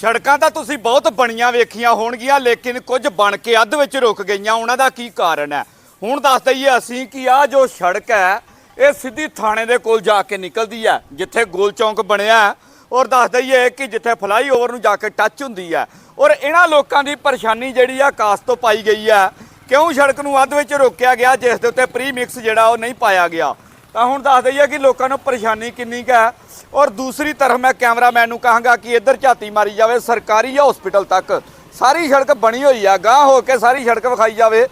ਸੜਕਾਂ ਤਾਂ ਤੁਸੀਂ ਬਹੁਤ ਬਣੀਆਂ ਵੇਖੀਆਂ ਹੋਣਗੀਆਂ, ਲੇਕਿਨ ਕੁਝ ਬਣ ਕੇ ਅੱਧ ਵਿੱਚ ਰੁਕ ਗਈਆਂ। ਉਹਨਾਂ ਦਾ ਕੀ ਕਾਰਨ ਹੈ? ਹੁਣ ਦੱਸ ਦਈਏ ਅਸੀਂ ਕਿ ਆ ਜੋ ਸੜਕ ਹੈ, ਇਹ ਸਿੱਧੀ ਥਾਣੇ ਦੇ ਕੋਲ ਜਾ ਕੇ ਨਿਕਲਦੀ ਹੈ, ਜਿੱਥੇ ਗੋਲ ਚੌਂਕ ਬਣਿਆ ਔਰ ਦੱਸ ਦਈਏ ਕਿ ਜਿੱਥੇ ਫਲਾਈਓਵਰ ਨੂੰ ਜਾ ਕੇ ਟੱਚ ਹੁੰਦੀ ਹੈ। ਔਰ ਇਹਨਾਂ ਲੋਕਾਂ ਦੀ ਪਰੇਸ਼ਾਨੀ ਜਿਹੜੀ ਆ, ਕਾਸ ਤੋਂ ਪਾਈ ਗਈ ਹੈ। ਕਿਉਂ ਸੜਕ ਨੂੰ ਅੱਧ ਵਿੱਚ ਰੋਕਿਆ ਗਿਆ, ਜਿਸ ਦੇ ਉੱਤੇ ਪ੍ਰੀ ਮਿਕਸ ਜਿਹੜਾ ਉਹ ਨਹੀਂ ਪਾਇਆ ਗਿਆ? ਤਾਂ ਹੁਣ ਦੱਸ ਦਈਏ ਕਿ ਲੋਕਾਂ ਨੂੰ ਪਰੇਸ਼ਾਨੀ ਕਿੰਨੀ ਕੁ ਹੈ। ਔਰ ਦੂਸਰੀ ਤਰਫ ਮੈਂ ਕੈਮਰਾਮੈਨ ਨੂੰ ਕਹਾਂਗਾ ਕਿ ਇੱਧਰ ਝਾਤੀ ਮਾਰੀ ਜਾਵੇ, ਸਰਕਾਰੀ ਹਸਪੀਟਲ ਤੱਕ। ਸਾਰੀ ਸੜਕ ਬਣੀ ਹੋਈ ਆ ਗਾਂ ਹੋ ਕੇ ਸਾਰੀ ਸੜਕ ਵਿਖਾਈ ਜਾਵੇ।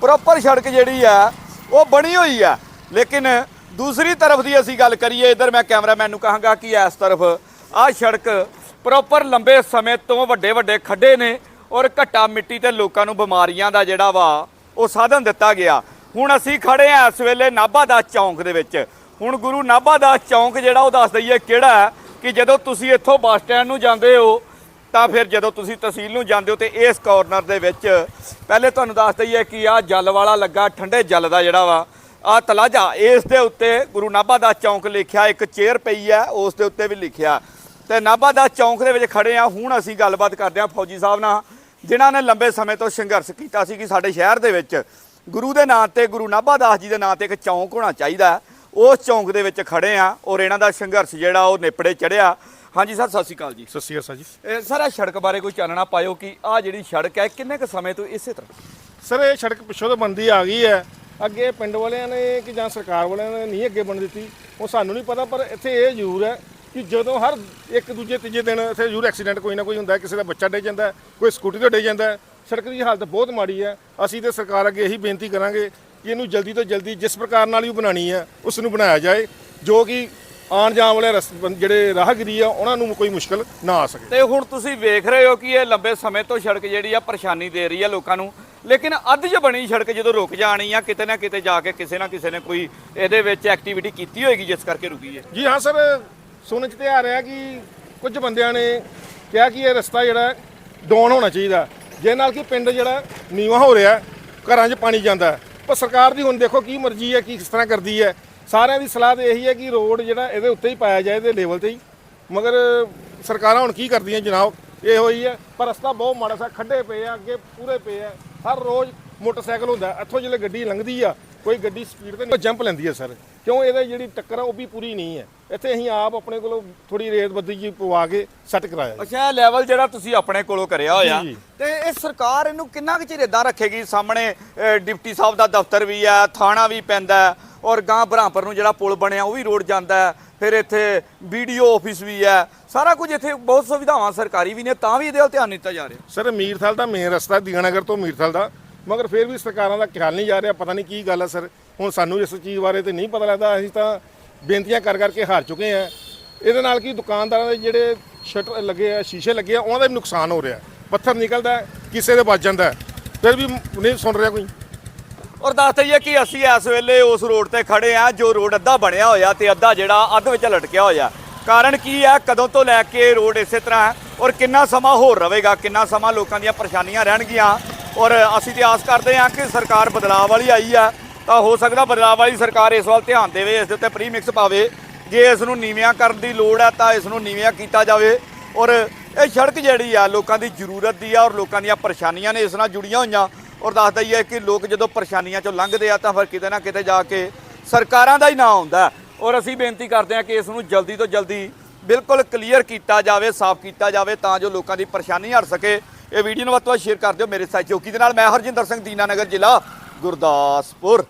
ਪ੍ਰੋਪਰ ਸੜਕ ਜਿਹੜੀ ਆ, ਉਹ ਬਣੀ ਹੋਈ ਆ। ਲੇਕਿਨ ਦੂਸਰੀ ਤਰਫ ਦੀ ਅਸੀਂ ਗੱਲ ਕਰੀਏ, ਇੱਧਰ ਮੈਂ ਕੈਮਰਾਮੈਨ ਨੂੰ ਕਹਾਂਗਾ ਕਿ ਇਸ ਤਰਫ ਆਹ ਸੜਕ ਪ੍ਰੋਪਰ ਲੰਬੇ ਸਮੇਂ ਤੋਂ ਵੱਡੇ ਵੱਡੇ ਖੱਡੇ ਨੇ ਔਰ ਘੱਟਾ ਮਿੱਟੀ ਤੇ ਲੋਕਾਂ ਨੂੰ ਬਿਮਾਰੀਆਂ ਦਾ ਜਿਹੜਾ ਵਾ, ਉਹ ਸਾਧਨ ਦਿੱਤਾ ਗਿਆ। ਹੁਣ ਅਸੀਂ ਖੜੇ ਆ ਇਸ ਵੇਲੇ ਨਾਭਾ ਦਾਸ ਚੌਂਕ ਦੇ ਵਿੱਚ। ਹੁਣ ਗੁਰੂ ਨਾਭਾ ਦਾਸ ਚੌਂਕ ਜਿਹੜਾ ਉਹ ਦੱਸ ਦਈਏ ਕਿਹੜਾ ਹੈ ਕਿ ਜਦੋਂ ਤੁਸੀਂ ਇੱਥੋਂ ਬੱਸ ਸਟੈਂਡ ਨੂੰ ਜਾਂਦੇ ਹੋ, ਤਾਂ ਫਿਰ ਜਦੋਂ ਤੁਸੀਂ ਤਹਿਸੀਲ ਨੂੰ ਜਾਂਦੇ ਹੋ ਤੇ ਇਸ ਕਾਰਨਰ ਦੇ ਵਿੱਚ ਪਹਿਲੇ ਤੁਹਾਨੂੰ ਦੱਸ ਦਈਏ ਕਿ ਆਹ ਜਲ ਵਾਲਾ ਲੱਗਾ, ਠੰਡੇ ਜਲ ਦਾ ਜਿਹੜਾ ਵਾ ਆ ਤਲਾਜਾ, ਇਸ ਦੇ ਉੱਤੇ ਗੁਰੂ ਨਾਭਾ ਦਾਸ ਚੌਂਕ ਲਿਖਿਆ, ਇੱਕ ਚੇਅਰ ਪਈ ਹੈ, ਉਸ ਦੇ ਉੱਤੇ ਵੀ ਲਿਖਿਆ। ਤੇ ਨਾਭਾ ਦਾਸ ਚੌਂਕ ਦੇ ਵਿੱਚ ਖੜੇ ਆ ਹੁਣ ਅਸੀਂ ਗੱਲਬਾਤ ਕਰਦੇ ਆ ਫੌਜੀ ਸਾਹਿਬ ਨਾਲ, ਜਿਨ੍ਹਾਂ ਨੇ ਲੰਬੇ ਸਮੇਂ ਤੋਂ ਸੰਘਰਸ਼ ਕੀਤਾ ਸੀ ਕਿ ਸਾਡੇ ਸ਼ਹਿਰ ਦੇ ਵਿੱਚ ਗੁਰੂ ਦੇ ਨਾਂ ਤੇ ਗੁਰੂ ਨਾਭਾ ਦਾਸ ਜੀ ਦੇ ਨਾਂ ਤੇ ਇੱਕ ਚੌਂਕ ਹੋਣਾ ਚਾਹੀਦਾ। ਉਸ ਚੌਂਕ ਦੇ ਵਿੱਚ ਖੜੇ ਆ ਔਰ ਇਹਨਾਂ ਦਾ ਸੰਘਰਸ਼ ਜਿਹੜਾ ਉਹ ਨਿਪੜੇ ਚੜਿਆ ਹਾਂਜੀ ਸਰ ਸਤਿ ਸ਼੍ਰੀ ਅਕਾਲ ਜੀ ਸਤਿ ਸ਼੍ਰੀ ਅਕਾਲ ਜੀ ਇਹ ਸਾਰਾ ਸੜਕ ਬਾਰੇ ਕੋਈ ਚਾਨਣਾ ਪਾਇਓ ਕਿ ਆ ਜਿਹੜੀ ਸੜਕ ਹੈ ਕਿੰਨੇ ਕੁ ਸਮੇਂ ਤੋਂ ਇਸੇ ਤਰ੍ਹਾਂ ਸਰ ਇਹ ਸੜਕ ਪਿੱਛੋਂ ਤੋਂ ਬੰਦੀ ਆ ਗਈ ਹੈ ਅੱਗੇ ਪਿੰਡ ਵਾਲਿਆਂ ਨੇ ਕਿ ਜਾਂ ਸਰਕਾਰ ਵਾਲਿਆਂ ਨੇ ਨਹੀਂ ਅੱਗੇ ਬਣ ਦਿੱਤੀ ਉਹ ਸਾਨੂੰ ਨਹੀਂ ਪਤਾ ਪਰ ਇੱਥੇ ਇਹ ਜ਼ਰੂਰ ਹੈ ਕਿ ਜਦੋਂ ਹਰ ਇੱਕ ਦੂਜੇ ਤੀਜੇ ਦਿਨ ਇੱਥੇ ਜ਼ਰੂਰ ਐਕਸੀਡੈਂਟ ਕੋਈ ਨਾ ਕੋਈ ਹੁੰਦਾ ਕਿਸੇ ਦਾ ਬੱਚਾ ਡੇ ਜਾਂਦਾ ਕੋਈ ਸਕੂਟੀ ਤੇ ਡੇ ਜਾਂਦਾ। ਸੜਕ ਦੀ ਹਾਲਤ ਬਹੁਤ ਮਾੜੀ ਹੈ। ਅਸੀਂ ਤੇ ਸਰਕਾਰ ਅੱਗੇ ਇਹੀ ਬੇਨਤੀ ਕਰਾਂਗੇ ਕਿ ਇਹਨੂੰ ਜਲਦੀ ਤੋਂ ਜਲਦੀ ਜਿਸ ਪ੍ਰਕਾਰ ਨਾਲ ਵੀ ਬਣਾਉਣੀ ਹੈ ਉਸ ਨੂੰ ਬਣਾਇਆ ਜਾਏ ਜੋ ਕਿ ਆਉਣ ਜਾਣ ਵਾਲੇ ਜਿਹੜੇ ਰਾਹਗੀਰੀ ਆ ਉਹਨਾਂ ਨੂੰ ਕੋਈ ਮੁਸ਼ਕਲ ਨਾ ਆ ਸਕੇ। ਤੇ ਹੁਣ ਤੁਸੀਂ ਵੇਖ ਰਹੇ ਹੋ ਕਿ ਇਹ ਲੰਬੇ ਸਮੇਂ ਤੋਂ ਸੜਕ ਜਿਹੜੀ ਆ ਪਰੇਸ਼ਾਨੀ ਦੇ ਰਹੀ ਆ ਲੋਕਾਂ ਨੂੰ। ਲੇਕਿਨ ਅੱਧ 'ਚ ਬਣੀ ਸੜਕ ਜਦੋਂ ਰੁਕ ਜਾਣੀ ਆ ਕਿਤੇ ਨਾ ਕਿਤੇ ਜਾ ਕੇ ਕਿਸੇ ਨਾ ਕਿਸੇ ਨੇ ਕੋਈ ਇਹਦੇ ਵਿੱਚ ਐਕਟੀਵਿਟੀ ਕੀਤੀ ਹੋਏਗੀ ਜਿਸ ਕਰਕੇ ਰੁਕੀ ਹੈ? ਜੀ ਹਾਂ ਸਰ ਸੁਣਨ ਚ ਤੇ ਆ ਰਿਹਾ ਕਿ ਕੁਝ ਬੰਦਿਆਂ ਨੇ ਕਿਹਾ ਕਿ ਇਹ ਰਸਤਾ ਜਿਹੜਾ ਡਾਊਨ ਹੋਣਾ ਚਾਹੀਦਾ। ਜੇ ਨਾਲ ਕਿ ਪਿੰਡ ਜਿਹੜਾ ਨੀਵਾਂ ਹੋ ਰਿਹਾ ਘਰਾਂ 'ਚ ਪਾਣੀ ਜਾਂਦਾ ਪਰ ਸਰਕਾਰ ਦੀ ਹੁਣ ਦੇਖੋ ਕੀ ਮਰਜ਼ੀ ਹੈ, ਕੀ ਕਿਸ ਤਰ੍ਹਾਂ ਕਰਦੀ ਹੈ। ਸਾਰਿਆਂ ਦੀ ਸਲਾਹ ਤੇ ਇਹੀ ਹੈ ਕਿ ਰੋਡ ਜਿਹੜਾ ਇਹਦੇ ਉੱਤੇ ਹੀ ਪਾਇਆ ਜਾਏ, ਇਹਦੇ ਲੈਵਲ ਤੇ ਹੀ। ਮਗਰ ਸਰਕਾਰਾਂ ਹੁਣ ਕੀ ਕਰਦੀਆਂ ਜਨਾਬ? ਇਹ ਹੋਈ ਹੈ, ਪਰ ਰਸਤਾ ਬਹੁਤ ਮਾੜਾ ਸਾ, ਖੱਡੇ ਪਏ ਆ, ਅੱਗੇ ਪੂਰੇ ਪਏ ਆ। ਹਰ ਰੋਜ਼ ਮੋਟਰਸਾਈਕਲ ਹੁੰਦਾ, ਇੱਥੋਂ ਜਿਹੜੇ ਗੱਡੀ ਲੰਘਦੀ ਆ, ਕੋਈ ਗੱਡੀ ਸਪੀਡ ਤੇ ਨਹੀਂ, ਜੰਪ ਲੈਂਦੀ ਹੈ ਸਰ। ਕਿਉਂ ਇਹਦੇ ਜਿਹੜੀ ਟੱਕਰ ਆ ਉਹ ਵੀ ਪੂਰੀ ਨਹੀਂ ਹੈ ਇੱਥੇ ਅਸੀਂ ਆਪ ਆਪਣੇ ਕੋਲੋਂ ਥੋੜੀ ਰੇਤ ਬੱਦੀ ਜੀ ਪਵਾ ਕੇ ਸੈੱਟ ਕਰਾਇਆ ਜੀ। ਅੱਛਾ ਇਹ ਲੈਵਲ ਜਿਹੜਾ ਤੁਸੀਂ ਆਪਣੇ ਕੋਲੋਂ ਕਰਿਆ ਹੋਇਆ ਜੀ। ਤੇ ਇਹ ਸਰਕਾਰ ਇਹਨੂੰ ਕਿੰਨਾ ਕੁ ਚਿਰ ਇਦਾਂ ਰੱਖੇਗੀ ਸਾਹਮਣੇ ਅਹ, ਡਿਪਟੀ ਸਾਹਿਬ ਦਾ ਦਫ਼ਤਰ ਵੀ ਹੈ ਥਾਣਾ ਵੀ ਪੈਂਦਾ ਹੈ ਔਰ ਗਾਂ ਬਰਾਂਪਰ ਨੂੰ ਜਿਹੜਾ ਪੁਲ ਬਣਿਆ ਉਹ ਵੀ ਰੋਡ ਜਾਂਦਾ ਹੈ ਫਿਰ ਇੱਥੇ ਵੀਡੀਓ ਆਫਿਸ ਵੀ ਹੈ ਸਾਰਾ ਕੁਝ ਇੱਥੇ ਬਹੁਤ ਸੁਵਿਧਾਵਾਂ ਸਰਕਾਰੀ ਵੀ ਨੇ ਤਾਂ ਵੀ ਇਹਦੇ ਵੱਲ ਧਿਆਨ ਨਹੀਂ ਦਿੱਤਾ ਜਾ ਰਿਹਾ ਸਰ ਮੀਰਥਲ ਦਾ ਮੇਨ ਰਸਤਾ ਦੀਨਾਨਗਰ ਤੋਂ ਮੀਰਥਲ ਦਾ ਮਗਰ ਫਿਰ ਵੀ ਸਰਕਾਰਾਂ ਦਾ ਖਿਆਲ ਨਹੀਂ ਜਾ ਰਿਹਾ, ਪਤਾ ਨਹੀਂ ਕੀ ਗੱਲ ਹੈ ਸਰ। ਹੁਣ ਸਾਨੂੰ ਇਸ ਚੀਜ਼ ਬਾਰੇ ਤੇ ਨਹੀਂ ਪਤਾ ਲੱਗਦਾ, ਅਸੀਂ ਤਾਂ ਬੇਨਤੀਆਂ ਕਰ ਕਰਕੇ ਹਾਰ ਚੁੱਕੇ ਹਾਂ। ਇਹਦੇ ਨਾਲ ਕੀ ਦੁਕਾਨਦਾਰਾਂ ਦੇ ਜਿਹੜੇ ਸ਼ਟਰ ਲੱਗੇ ਆ, ਸ਼ੀਸ਼ੇ ਲੱਗੇ ਆ, ਉਹਨਾਂ ਦਾ ਵੀ ਨੁਕਸਾਨ ਹੋ ਰਿਹਾ। ਪੱਥਰ ਨਿਕਲਦਾ, ਕਿਸੇ ਦੇ ਵੱਜ ਜਾਂਦਾ। ਫਿਰ ਵੀ ਨਹੀਂ ਸੁਣ ਰਿਹਾ ਕੋਈ। ਔਰ ਦੱਸ ਦਈਏ ਕਿ ਅਸੀਂ ਇਸ ਵੇਲੇ ਉਸ ਰੋਡ ਤੇ ਖੜੇ ਆ, ਜੋ ਰੋਡ ਅੱਧਾ ਬਣਿਆ ਹੋਇਆ ਤੇ ਅੱਧਾ ਜਿਹੜਾ ਅੱਧ ਵਿੱਚ ਲਟਕਿਆ ਹੋਇਆ। ਕਾਰਨ ਕੀ ਹੈ ਕਦੋਂ ਤੋਂ ਲੈ ਕੇ ਰੋਡ ਇਸੇ ਤਰ੍ਹਾਂ ਔਰ ਕਿੰਨਾ ਸਮਾਂ ਹੋਰ ਰਹੇਗਾ? ਕਿੰਨਾ ਸਮਾਂ ਲੋਕਾਂ ਦੀਆਂ ਪਰੇਸ਼ਾਨੀਆਂ ਰਹਿਣਗੀਆਂ? ਔਰ ਅਸੀਂ ਤੇ ਆਸ ਕਰਦੇ ਹਾਂ ਕਿ ਸਰਕਾਰ ਬਦਲਾਅ ਵਾਲੀ ਆਈ ਆ, ਤਾਂ ਹੋ ਸਕਦਾ ਬਦਲਾਅ ਵਾਲੀ ਸਰਕਾਰ ਇਸ ਵੱਲ ਧਿਆਨ ਦੇਵੇ, ਇਸ ਦੇ ਉੱਤੇ ਪ੍ਰੀਮਿਕਸ ਪਾਵੇ। ਜੇ ਇਸ ਨੂੰ ਨੀਵਿਆਂ ਕਰਨ ਦੀ ਲੋੜ ਹੈ ਤਾਂ ਇਸ ਨੂੰ ਨੀਵਿਆਂ ਕੀਤਾ ਜਾਵੇ। ਔਰ ਇਹ ਸੜਕ ਜਿਹੜੀ ਆ, ਲੋਕਾਂ ਦੀ ਜ਼ਰੂਰਤ ਦੀ ਆ ਔਰ ਲੋਕਾਂ ਦੀਆਂ ਪਰੇਸ਼ਾਨੀਆਂ ਨੇ ਇਸ ਨਾਲ ਜੁੜੀਆਂ ਹੋਈਆਂ। ਔਰ ਦੱਸਦਾ ਹੀ ਹੈ ਕਿ ਲੋਕ ਜਦੋਂ ਪਰੇਸ਼ਾਨੀਆਂ ਚੋਂ ਲੰਘਦੇ ਆ, ਤਾਂ ਫਿਰ ਕਿਤੇ ਨਾ ਕਿਤੇ ਜਾ ਕੇ ਸਰਕਾਰਾਂ ਦਾ ਹੀ ਨਾਂ ਆਉਂਦਾ ਔਰ ਅਸੀਂ ਬੇਨਤੀ ਕਰਦੇ ਹਾਂ ਕਿ ਇਸ ਨੂੰ ਜਲਦੀ ਤੋਂ ਜਲਦੀ ਬਿਲਕੁਲ ਕਲੀਅਰ ਕੀਤਾ ਜਾਵੇ, ਸਾਫ਼ ਕੀਤਾ ਜਾਵੇ, ਤਾਂ ਜੋ ਲੋਕਾਂ ਦੀ ਪਰੇਸ਼ਾਨੀ ਹਟ ਸਕੇ। ਇਹ ਵੀਡੀਓ ਨੂੰ ਵੱਧ ਤੋਂ ਵੱਧ ਸ਼ੇਅਰ ਕਰ ਦਿਓ ਮੇਰੇ ਸਹਿਯੋਗੀ ਦੇ ਨਾਲ? ਮੈਂ ਹਰਜਿੰਦਰ ਸਿੰਘ ਦੀਨਾਨਗਰ ਜ਼ਿਲ੍ਹਾ, ਗੁਰਦਾਸਪੁਰ।